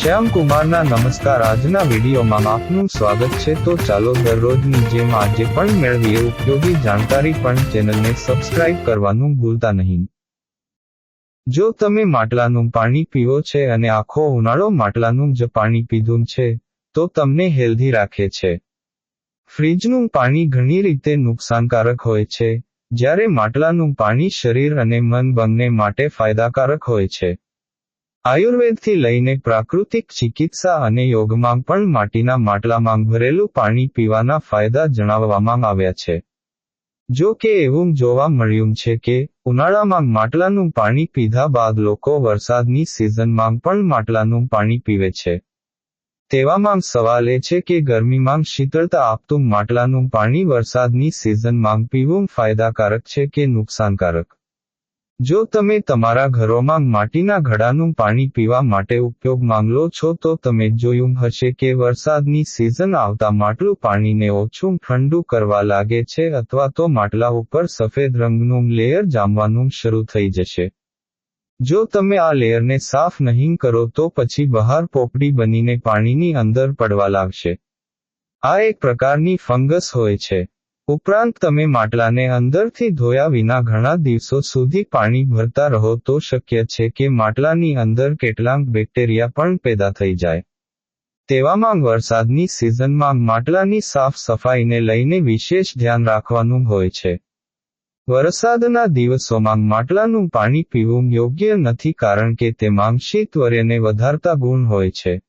શ્યામ કુમારના નમસ્કાર. આજના વિડીયોમાં આપનું સ્વાગત છે. તો ચાલો દરરોજની જેમ આજે પણ મેળવીએ ઉપયોગી જાણકારી પણ ચેનલને સબસ્ક્રાઇબ કરવાનું ભૂલતા નહીં. જો તમે માટલાનું પાણી પીવો છે અને આખો ઉનાળો માટલાનું જ પાણી પીધું છે, તો તમને હેલ્ધી રાખે છે. ફ્રીજનું પાણી ઘણી રીતે નુકસાનકારક હોય છે, જ્યારે માટલાનું પાણી શરીર અને મન બંને માટે ફાયદાકારક હોય છે. આયુર્વેદથી લઈને પ્રાકૃતિક ચિકિત્સા અને યોગમાં પણ માટીના માટલામાં ભરેલું પાણી પીવાના ફાયદા જણાવવામાં આવ્યા છે. જો કે એવું જોવા મળ્યું છે કે, ઉનાળામાં માટલાનું પાણી પીધા બાદ લોકો વરસાદની સિઝનમાં પણ માટલાનું પાણી પીવે છે. તેવામાં સવાલ એ છે કે ગરમીમાં શીતળતા આપતું માટલાનું પાણી વરસાદની સિઝનમાં પીવું ફાયદાકારક છે કે નુકસાનકારક? જો તમે તમારા ઘરોમાં માટીના ઘડાનું પાણી પીવા માટે ઉપયોગ માંગલો છો તો તમે જોયું હશે કે વરસાદની સિઝન આવતા માટલું પાણીને ઓછું ઠંડુ કરવા લાગે છે અથવા તો માટલા ઉપર સફેદ રંગનું લેયર જામવાનું શરૂ થઈ જશે. જો તમે આ લેયરને સાફ નહીં કરો તો પછી બહાર પોપડી બનીને પાણીની અંદર પડવા લાગશે. આ એક પ્રકારની ફંગસ હોય છે. ઉપરાંત તમે માટલાને અંદરથી ધોયા વિના ઘણા દિવસો સુધી પાણી ભરતા રહો તો શક્ય છે કે માટલાની અંદર કેટલાક બેક્ટેરિયા પણ પેદા થઈ જાય. તેવામાં વરસાદની સિઝનમાં માટલાની સાફ સફાઈને લઈને વિશેષ ધ્યાન રાખવાનું હોય છે. વરસાદના દિવસોમાં માટલાનું પાણી પીવું યોગ્ય નથી કારણ કે તેમાં શીતવર્યને વધારતા ગુણ હોય છે.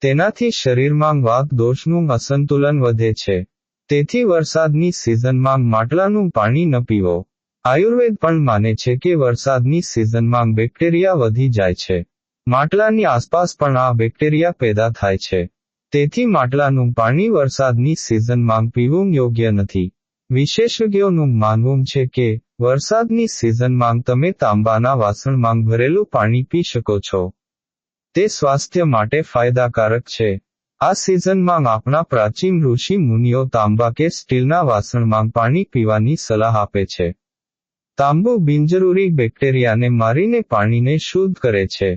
તેનાથી શરીરમાં વાત દોષનું અસંતુલન વધે છે. તેથી વરસાદની સિઝનમાં માટલાનું પાણી ન પીવો. આયુર્વેદ પણ માને છે કે વરસાદની સિઝનમાં બેક્ટેરિયા વધી જાય છે. માટલાની આસપાસ પણ આ બેક્ટેરિયા પેદા થાય છે. તેથી માટલાનું પાણી વરસાદની સિઝનમાં પીવું યોગ્ય નથી. વિશેષજ્ઞોનું માનવું છે કે, વરસાદની સિઝનમાં તમે તાંબાના વાસણમાં ભરેલું પાણી પી શકો છો. તે સ્વાસ્થ્ય માટે ફાયદાકારક છે. આ સિઝનમાં આપણા પ્રાચીન ઋષિ મુનિઓ તાંબા કે સ્ટીલના વાસણમાં પાણી પીવાની સલાહ આપે છે. તાંબુ બિનજરૂરી બેક્ટેરિયાને મારીને પાણીને શુદ્ધ કરે છે.